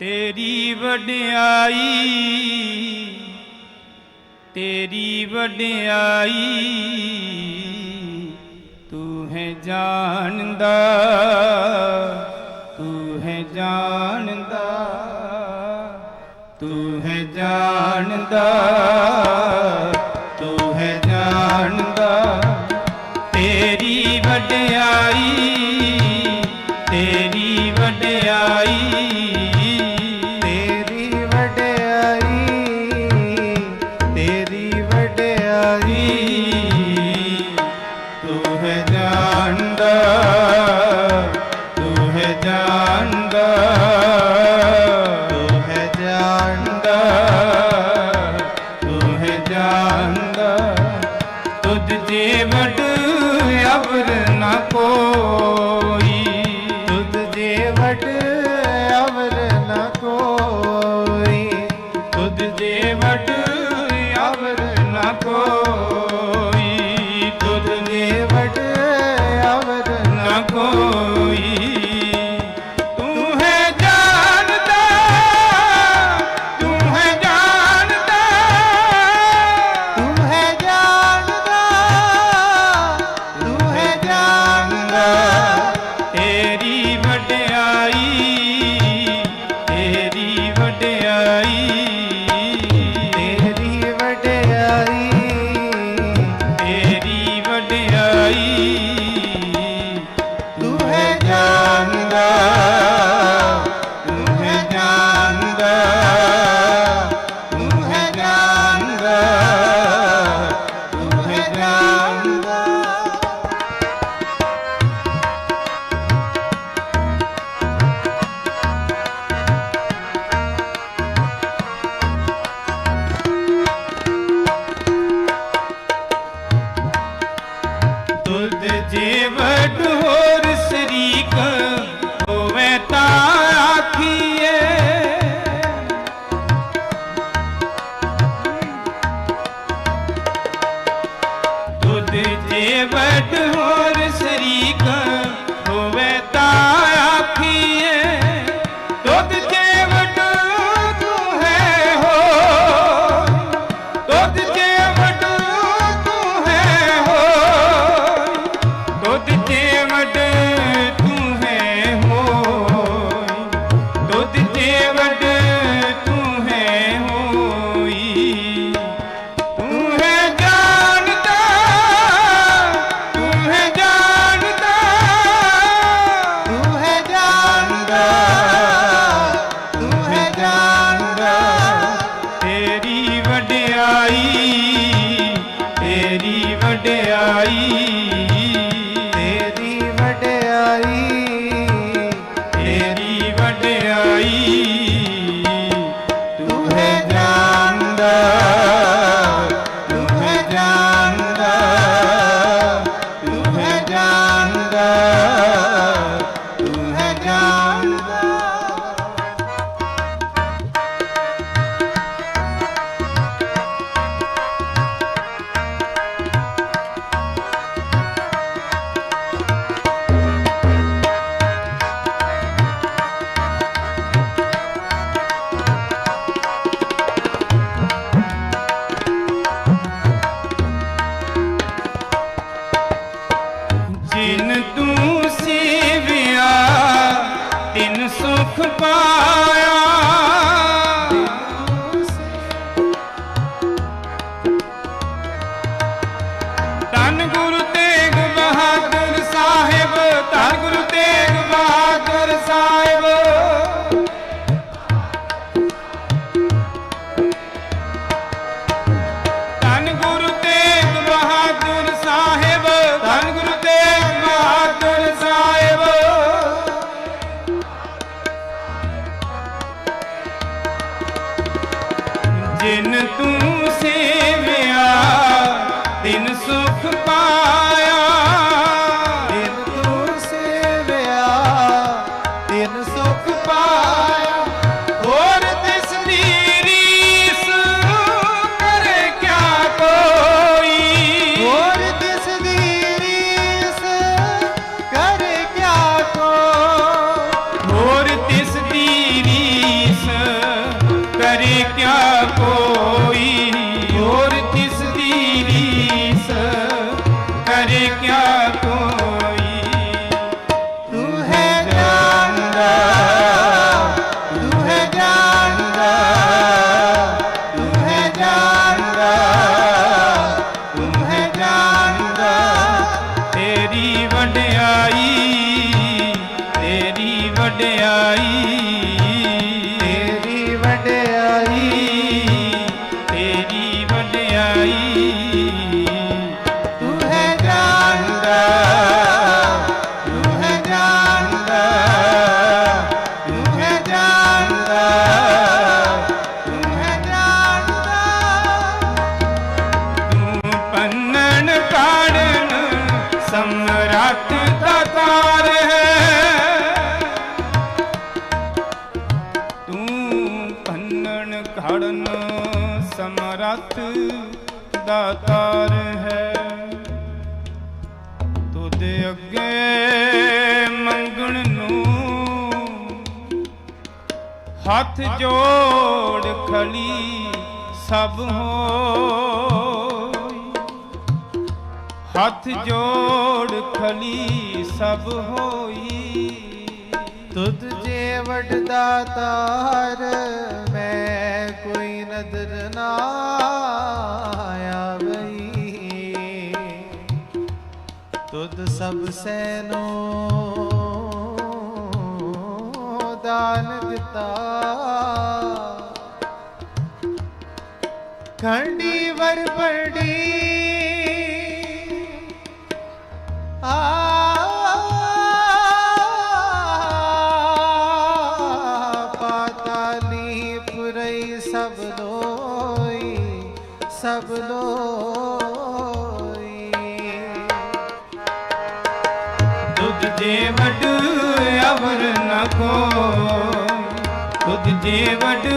ਤੇਰੀ ਵਡਿਆਈ ਤੇਰੀ ਵਡਿਆਈ, ਤੂੰ ਹੈ ਜਾਣਦਾ, ਤੂੰ ਹੈ ਜਾਣਦਾ, ਤੂੰ ਹੈ ਜਾਣਦਾ, ਤੂੰ ਹੈ ਜਾਣਦਾ। ਤੇਰੀ ਵਡਿਆਈ ਤੇਰੀ ਵਡਿਆਈ ਦੇਵਟ ਜਿਨ ਤੂੰ ਸੇ ਸਮਰੱਥ ਦਾਤਾਰ ਹੈ। ਤੁਧ ਅੱਗੇ ਮੰਗਣ ਨੂੰ ਹੱਥ ਜੋੜ ਖਲੀ ਸਭ ਹੋਈ। ਹੱਥ ਜੋੜ ਖਲੀ ਸਭ ਹੋਈ। ਤੁਧ ਜੇ ਵਡਦਾ ਤਾਰ, ਮੈਂ ਕੋਈ ਨਦਰ ਨਾ ਸਭ ਸੈਨੋ ਦਾਨ ਦਿੱਤਾ। ਖੰਡੀ ਵਰ ਪੜੀ ਆ जीवट